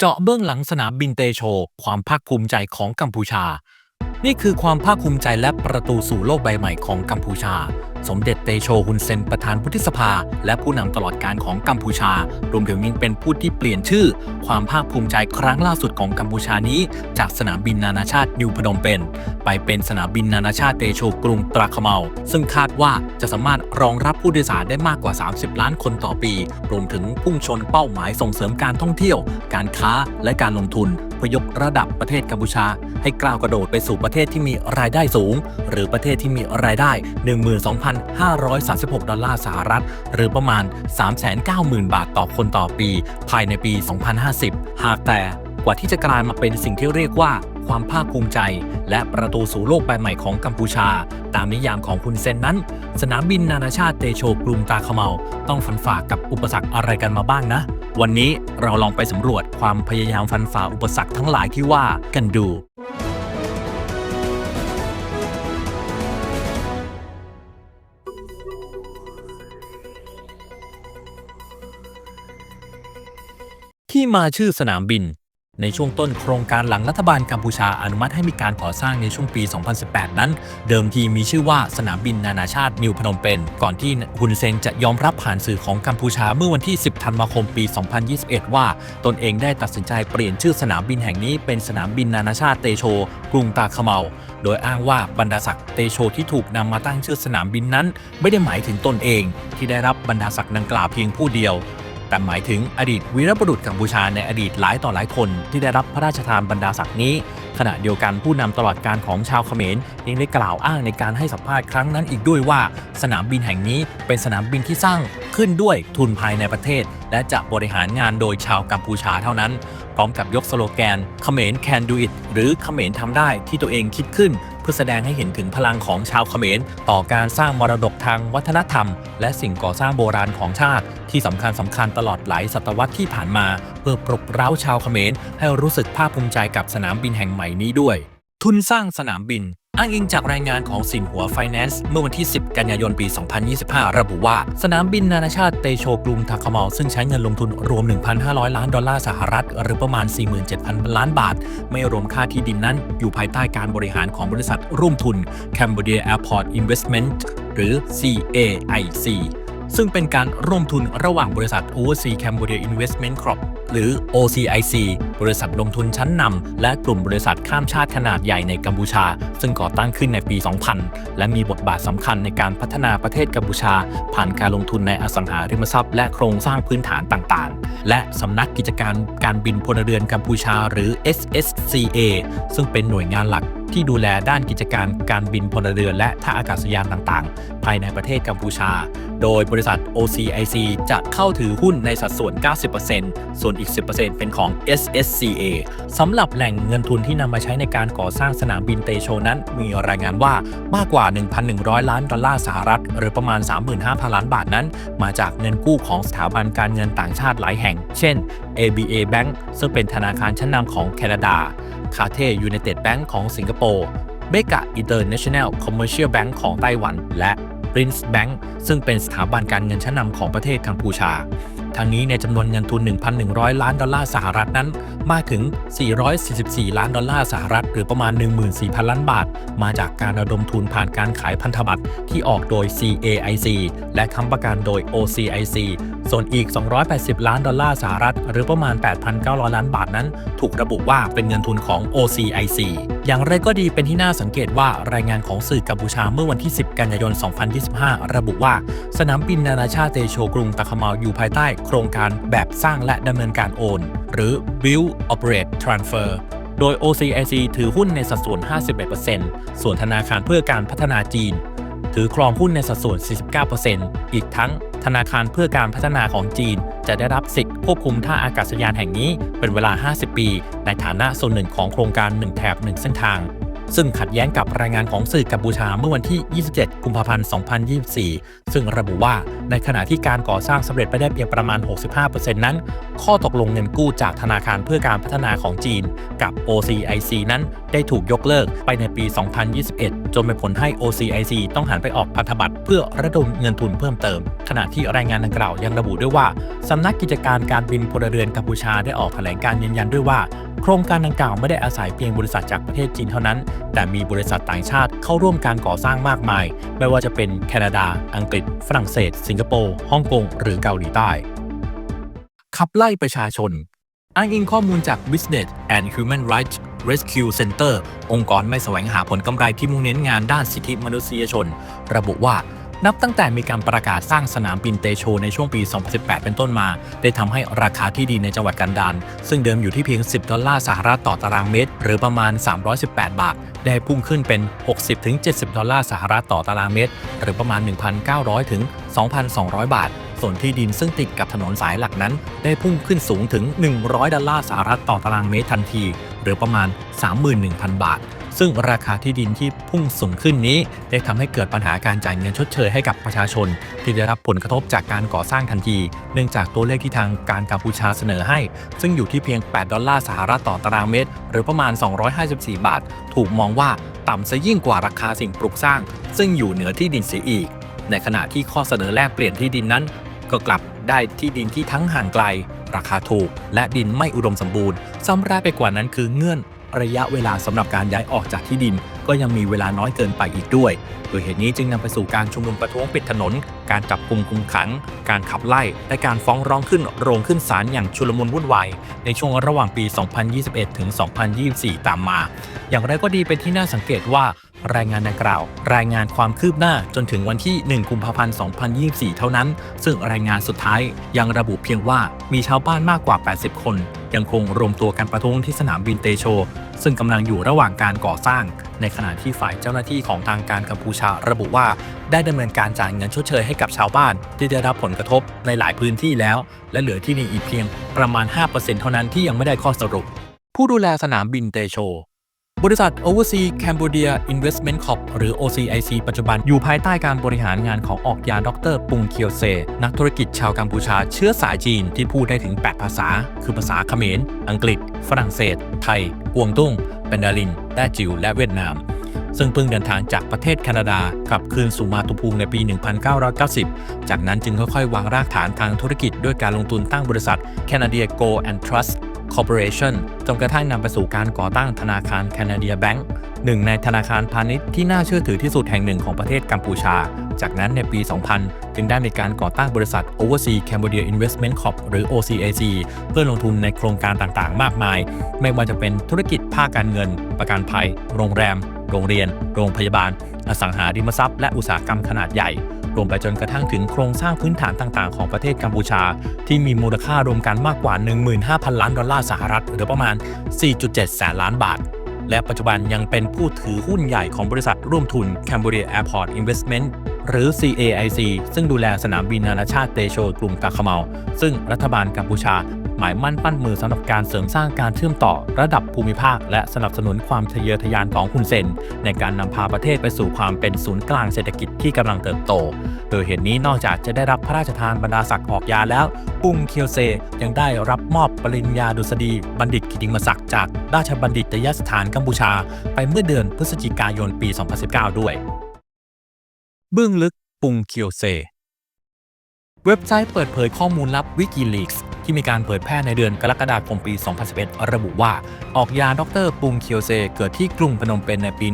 เจาะเบื้องหลังสนามบินเตโช ความภาคภูมิใจของกัมพูชา นี่คือความภาคภูมิใจและประตูสู่โลกใบใหม่ของกัมพูชา สมเด็จเตโชฮุนเซนประธานวุฒิสภา และผู้นำตลอดการของกัมพูชา รวมถึงยังเป็นผู้ที่เปลี่ยนชื่อ ความภาคภูมิใจครั้งล่าสุดของกัมพูชานี้ จากสนามบินนานาชาตินิวพนมเปญไปเป็นสนามบินนานาชาติเตโชกรุงตราคเมาซึ่งคาดว่าจะสามารถรองรับผู้โดยสารได้มากกว่า 30 ล้านคนต่อปี รวมถึงพุ่งชนเป้าหมายส่งเสริมการท่องเที่ยว การค้าและการลงทุนเพื่อยกระดับประเทศกัมพูชา ให้กล้าวกระโดดไปสู่ประเทศที่มีรายได้สูง หรือประเทศที่มีรายได้1,536 ดอลลาร์สหรัฐ หรือประมาณ 390,000 บาทต่อคนต่อปี ภายในปี 2050 หากแต่กว่าที่จะกลายมาเป็นสิ่งที่เรียกว่าความภาคภูมิใจ และประตูสู่โลกใบใหม่ของกัมพูชา ตามนิยามของคุณเซนนั้น สนามบินนานาชาติเตโชกรุงตาขเมา ต้องฟันฝ่ากับอุปสรรคอะไรกันมาบ้างนะ วันนี้เราลองไปสำรวจความพยายามฟันฝ่าอุปสรรคทั้งหลายที่ว่ากันดู ที่มาชื่อสนามบิน ในช่วงต้นโครงการหลังรัฐบาลกัมพูชาอนุมัติให้มีการก่อสร้างในช่วงปี 2018 นั้น เดิมทีมีชื่อว่าสนามบินนานาชาตินิวพนมเปญก่อนที่ฮุนเซนจะยอมรับผ่านสื่อของกัมพูชาเมื่อวันที่ 10 ธันวาคมปี 2021 ว่า ตนเองได้ตัดสินใจเปลี่ยนชื่อสนามบินแห่งนี้เป็นสนามบินนานาชาติเตโชกรุงตาขเมาโดยอ้างว่าบรรดาศักดิ์เตโชที่ถูกนำมาตั้งชื่อสนามบินนั้น ไม่ได้หมายถึงตนเอง ที่ได้รับบรรดาศักดิ์ดังกล่าวเพียงผู้เดียว แต่หมายถึงอดีตวีรบุรุษกัมพูชาในอดีตหลายต่อหลายคนที่ได้รับพระราชทานบรรดาศักดิ์นี้ ขณะเดียวกันผู้นำตลอดการของชาวเขมรยังได้กล่าวอ้างในการให้สัมภาษณ์ครั้งนั้นอีกด้วยว่า สนามบินแห่งนี้เป็นสนามบินที่สร้างขึ้นด้วยทุนภายในประเทศ และจะบริหารงานโดยชาวกัมพูชาเท่านั้น พร้อมกับยกสโลแกนเขมร can do it หรือเขมรทำได้ที่ตัวเองคิดขึ้น พื่อแสดงให้เห็นถึงพลังของชาวเขมร ต่อการสร้างมรดกทางวัฒนธรรม และสิ่งก่อสร้างโบราณของชาติ ที่สำคัญสำคัญตลอดหลายศตวรรษที่ผ่านมา เพื่อปลุกเร้าชาวเขมรให้รู้สึกภาคภูมิใจกับสนามบินแห่งใหม่นี้ด้วย ทุนสร้างสนามบิน อ้างอิงจากรายงานของสินหัวไฟแนนซ์เมื่อวันที่ 10 กันยายนปี 2025 ระบุว่า สนามบินนานาชาติเตโชกรุงทาคามาลซึ่งใช้เงินลงทุนรวม 1,500 ล้านดอลลาร์สหรัฐ หรือประมาณ 47,000 ล้านบาท ไม่รวมค่าที่ดินนั้น อยู่ภายใต้การบริหารของบริษัทร่วมทุน Cambodia Airport Investment หรือ CAIC ซึ่งเป็นการร่วมทุนระหว่างบริษัท Overseas Cambodia Investment Corp หรือ OCIC บริษัทลงทุนชั้นนำและกลุ่มบริษัทข้ามชาติขนาดใหญ่ในกัมพูชา ซึ่งก่อตั้งขึ้นในปี 2000 และมีบทบาทสำคัญในการพัฒนาประเทศกัมพูชา ผ่านการลงทุนในอสังหาริมทรัพย์และโครงสร้างพื้นฐานต่างๆ และสำนักกิจการการบินพลเรือนกัมพูชา หรือ SSCA ซึ่งเป็นหน่วยงานหลักที่ดูแลด้านกิจการการบินพลเรือนและท่าอากาศยานต่างๆ ภายในประเทศกัมพูชา โดยบริษัท OCIC จะเข้าถือหุ้นในสัดส่วน 90%ส่วนอีก 10%เป็นของ SSCA สำหรับแหล่งเงินทุนที่นำมาใช้ในการก่อสร้างสนามบินเตโชนั้น มีรายงานว่ามากกว่า 1,100 ล้านดอลลาร์สหรัฐ หรือประมาณ 35,000 ล้านบาทนั้น มาจากเงินกู้ของสถาบันการเงินต่างชาติหลายแห่ง เช่น ABA Bank ซึ่งเป็นธนาคารชั้นนำของแคนาดา คาเทยู n นเต็ดแบงก์ของสิงคโปร์เบกะอินเตอร์เนชั่นแนลคอมเมอร์เชียลแบงก์ของไต้หวัน และ Prince Bank ซึ่งเป็นสถาบันการเงินชั้นนำของประเทศกัมพูชาทางนี้ในจำนวนเงินทุน 1,100 ล้านดอลลาร์สหรัฐนั้น มากถึง 444 ล้านดอลลาร์สหรัฐ หรือประมาณ 14,000 ล้านบาท มาจากการระดมทุนผ่านการขายพันธบัตรที่ออกโดย CAIC และค้ำประกันโดย OCIC ส่วนอีก 280 ล้านดอลลาร์สหรัฐ หรือประมาณ 8,900 ล้านบาทนั้น ถูกระบุว่าเป็นเงินทุนของ OCIC อย่างไรก็ดีเป็นที่น่าสังเกตว่ารายงานของสื่อกัมพูชาเมื่อวันที่ 10 กันยายน 2025 ระบุว่า สนามบินนานาชาติเตโชกรุงตะคมาอยู่ภายใต้โครงการแบบสร้างและดำเนินการโอน หรือ Build Operate Transfer โดย OCIC ถือหุ้นในสัดส่วน 51%ส่วนธนาคารเพื่อการพัฒนาจีน ถือครองหุ้นในสัดส่วน 49%อีกทั้ง ธนาคารเพื่อการพัฒนาของจีน จะได้รับสิทธิ์ควบคุมท่าอากาศยานแห่งนี้เป็นเวลา 50 ปี ในฐานะส่วนหนึ่งของโครงการ 1 แถบ 1 เส้นทาง ซึ่งขัดแย้งกับรายงานของสื่อกัมพูชาเมื่อวันที่ 27 กุมภาพันธ์ 2024 ซึ่งระบุว่าในขณะที่การก่อสร้างสำเร็จไปได้เพียงประมาณ 65%นั้น ข้อตกลงเงินกู้จากธนาคารเพื่อการพัฒนาของจีน กับ OCIC นั้นได้ถูกยกเลิกไปในปี 2021 จนเป็นผลให้ OCIC ต้องหันไปออกพันธบัตรเพื่อระดมเงินทุนเพิ่มเติม ขณะที่รายงานดังกล่าวยังระบุด้วยว่าสำนักกิจการการบินพลเรือนกัมพูชาได้ออกแถลงการยืนยันด้วยว่า โครงการดังกล่าวไม่ได้อาศัยเพียงบริษัทจากประเทศจีนเท่านั้นแต่มีบริษัทต่างชาติเข้าร่วมการก่อสร้างมากมาย ไม่ว่าจะเป็นแคนาดา อังกฤษ ฝรั่งเศส สิงคโปร์ ฮ่องกง หรือเกาหลีใต้ ขับไล่ประชาชน อ้างอิงข้อมูลจาก Business and Human Rights Rescue Center องค์กรไม่แสวงหาผลกำไรที่มุ่งเน้นงานด้านสิทธิมนุษยชน ระบุว่า นับตั้งแต่มีการประกาศสร้างสนามบินเตโชในช่วงปี 2018 เป็นต้นมา ได้ทำให้ราคาที่ดินในจังหวัดกันดารซึ่งเดิมอยู่ที่เพียง 10 ดอลลาร์สหรัฐต่อตารางเมตร หรือประมาณ 318 บาท ได้พุ่งขึ้นเป็น 60-70 ดอลลาร์สหรัฐต่อตารางเมตร หรือประมาณ 1,900 ถึง 2,200 บาท ส่วนที่ดินซึ่งติดกับถนนสายหลักนั้น ได้พุ่งขึ้นสูงถึง 100 ดอลลาร์สหรัฐต่อตารางเมตรทันที หรือประมาณ 31,000 บาท ซึ่งราคาที่ดินที่พุ่งสูงขึ้นนี้ ได้ทำให้เกิดปัญหาการจ่ายเงินชดเชยให้กับประชาชน ที่ได้รับผลกระทบจากการก่อสร้างทันที เนื่องจากตัวเลขที่ทางการกัมพูชาเสนอให้ ซึ่งอยู่ที่เพียง 8 ดอลลาร์สหรัฐต่อตารางเมตร หรือประมาณ 254 บาท ถูกมองว่าต่ำซะยิ่งกว่าราคาสิ่งปลูกสร้าง ซึ่งอยู่เหนือที่ดินเสียอีก ในขณะที่ข้อเสนอแลกเปลี่ยนที่ดินนั้น ก็กลับได้ที่ดินที่ทั้งห่างไกล ราคาถูก และดินไม่อุดมสมบูรณ์ซ้ำร้ายไปกว่านั้นคือเงื่อน ระยะเวลาสำหรับการย้ายออกจากที่ดิน ก็ยังมีเวลาน้อยเกินไปอีกด้วย โดยเหตุนี้จึงนำไปสู่การชุมนุมประท้วงปิดถนน การจับกลุ่มคุมขัง การขับไล่ และการฟ้องร้องขึ้นโรงขึ้นศาลอย่างชุลมุนวุ่นวายในช่วงระหว่างปี 2021 ถึง 2024 ตามมา อย่างไรก็ดีเป็นที่น่าสังเกตว่ารายงานดังกล่าว รายงานความคืบหน้าจนถึงวันที่ 1 กุมภาพันธ์ 2024 เท่านั้น ซึ่งรายงานสุดท้ายยังระบุเพียงว่ามีชาวบ้านมากกว่า 80 คน ยังคงรวมตัวกันประท้วงที่สนามบินเตโช ซึ่งกำลังอยู่ระหว่างการก่อสร้าง ในขณะที่ฝ่ายเจ้าหน้าที่ของทางการกัมพูชาระบุว่า ได้ดำเนินการจ่ายเงินชดเชยให้กับชาวบ้าน ที่ได้รับผลกระทบในหลายพื้นที่แล้ว และเหลือที่นี่อีกเพียงประมาณ 5%เท่านั้นที่ยังไม่ได้ข้อสรุป ผู้ดูแลสนามบินเตโช บริษัท Overseas Cambodia Investment Corp หรือ OCIC ปัจจุบันอยู่ภายใต้การบริหารงานของออกยาดรปุงเคียวเซ นักธุรกิจชาวกัมพูชาเชื้อสายจีนที่พูดได้ถึง 8 ภาษา คือภาษาเขมร อังกฤษ ฝรั่งเศส ไทยกวงตุ้งแบนดารินแต้จิว และเวียดนาม ซึ่งเพิ่งเดินทางจากประเทศแคนาดากลับคืนสู่มาตุภูมิในปี 1990 จากนั้นจึงค่อยๆ วางรากฐานทางธุรกิจด้วยการลงทุนตั้งบริษัท Canada Go and Trust Corporation จนกระทั่งนำไปสู่การก่อตั้งธนาคาร Canada Bank หนึ่งในธนาคารพาณิชย์ที่น่าเชื่อถือที่สุดแห่งหนึ่งของประเทศกัมพูชา จากนั้นในปี 2000 จึงได้มีการก่อตั้งบริษัท Overseas Cambodia Investment Corp หรือ OCIC เพื่อลงทุนในโครงการต่างๆ มากมาย ไม่ว่าจะเป็นธุรกิจภาคการเงิน ประกันภัย โรงแรม โรงเรียน โรงพยาบาล อสังหาริมทรัพย์ และอุตสาหกรรมขนาดใหญ่ รวมไปจนกระทั่งถึงโครงสร้างพื้นฐานต่างๆ ของประเทศกัมพูชา ที่มีมูลค่ารวมกันมากกว่า 15,000 ล้านดอลลาร์สหรัฐ หรือประมาณ 4.7 แสนล้านบาท และปัจจุบันยังเป็นผู้ถือหุ้นใหญ่ของบริษัทร่วมทุน Cambodia Airport Investment หรือ CAIC ซึ่งดูแลสนามบินนานาชาติเตโชกลุ่มกาคาเมา ซึ่งรัฐบาลกัมพูชา หมายมั่นปั้นมือสำหรับการเสริมสร้างการเชื่อมต่อระดับภูมิภาค และสนับสนุนความทะเยอทะยานของคุณเซน ในการนำพาประเทศไปสู่ความเป็นศูนย์กลางเศรษฐกิจที่กำลังเติบโต โดยเหตุนี้นอกจากจะได้รับพระราชทานบรรดาศักดิ์ออกยาแล้ว ปุงเคียวเซยังได้รับมอบปริญญาดุษฎีบัณฑิตกิติมศักดิ์จากราชบัณฑิตยสถานกัมพูชา ไปเมื่อเดือนพฤศจิกายนปี 2019 ด้วย เบื้องลึกปุงเคียวเซ เว็บไซต์เปิดเผยข้อมูลลับ Wikileaks ที่มีการเผยแพร่ในเดือนกรกฎาคมปี 2011 ระบุว่า ออกยาดรปุงเคียวเซ เกิดที่กรุงพนมเปญในปี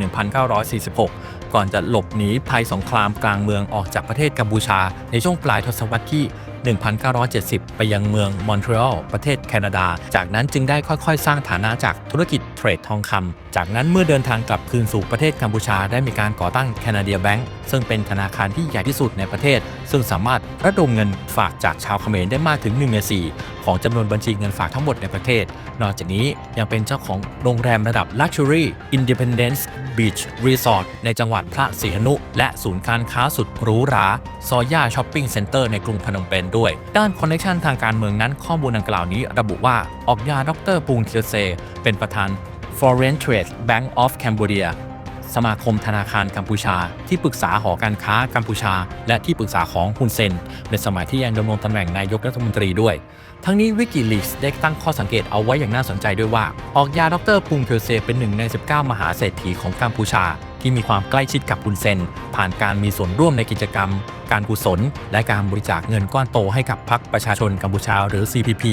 1946 ก่อนจะหลบหนีภัยสงครามกลางเมืองออกจากประเทศกัมพูชา ในช่วงปลายทศวรรษที่ 1970 ไปยังเมืองมอนทรีออลประเทศแคนาดา จากนั้นจึงได้ค่อยๆ สร้างฐานะจากธุรกิจ รดทองคำ จากนั้นเมื่อเดินทางกลับคืนสู่ประเทศกัมพูชาได้มีการก่อตั้งแคนาเดียแบงก์ซึ่งเป็นธนาคารที่ใหญ่ที่สุดในประเทศ ซึ่งสามารถระดมเงินฝากจากชาวเขมรได้มากถึง1ใน4ของจำนวนบัญชีเงินฝากทั้งหมดในประเทศ นอกจากนี้ยังเป็นเจ้าของโรงแรมระดับ Luxury Independence Beach Resort ในจังหวัดพระศรีหนุและศูนย์การค้าสุดหรูหราซอย่าช้อปปิ้งเซ็นเตอร์ในกรุงพนมเปญด้วย ด้านคอนเนคชันทางการเมืองนั้นข้อมูลดังกล่าวนี้ระบุว่าออกยาดรปุงเทียเซ เป็นประธาน Foreign Trade Bank of Cambodia สมาคมธนาคารกัมพูชา ที่ปรึกษาหอการค้ากัมพูชา และที่ปรึกษาของฮุนเซน ในสมัยที่ยังดำรงตำแหน่งนายกรัฐมนตรีด้วย ทั้งนี้วิกิลีกได้ตั้งข้อสังเกตเอาไว้อย่างน่าสนใจด้วยว่า ออกยาดรพุงเพลเซเป็นหนึ่งใน 19 มหาเศรษฐีของกัมพูชา ที่มีความใกล้ชิดกับฮุนเซน ผ่านการมีส่วนร่วมในกิจกรรม การกุศล และการบริจาคเงินก้อนโตให้กับพรรคประชาชนกัมพูชาหรือ CPP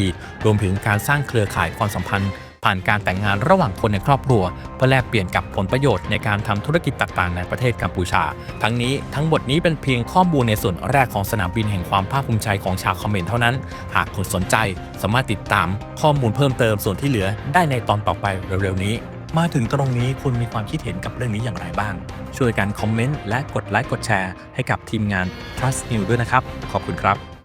รวมถึงการสร้างเครือข่ายความสัมพันธ์ ผ่านการแต่งงานระหว่างคนในครอบครัว เพื่อแลกเปลี่ยนกับผลประโยชน์ในการทำธุรกิจต่างๆ ในประเทศกัมพูชา ทั้งนี้ทั้งหมดนี้เป็นเพียงข้อมูลในส่วนแรกของสนามบินแห่งความภาคภูมิใจของชาวคอมเมนต์เท่านั้น หากคุณสนใจสามารถติดตามข้อมูลเพิ่มเติมส่วนที่เหลือได้ในตอนต่อไปเร็วๆนี้ มาถึงตรงนี้คุณมีความคิดเห็นกับเรื่องนี้อย่างไรบ้าง ช่วยกันคอมเมนต์และกดไลค์กดแชร์ให้กับทีมงาน Trust News ด้วยนะครับ ขอบคุณครับ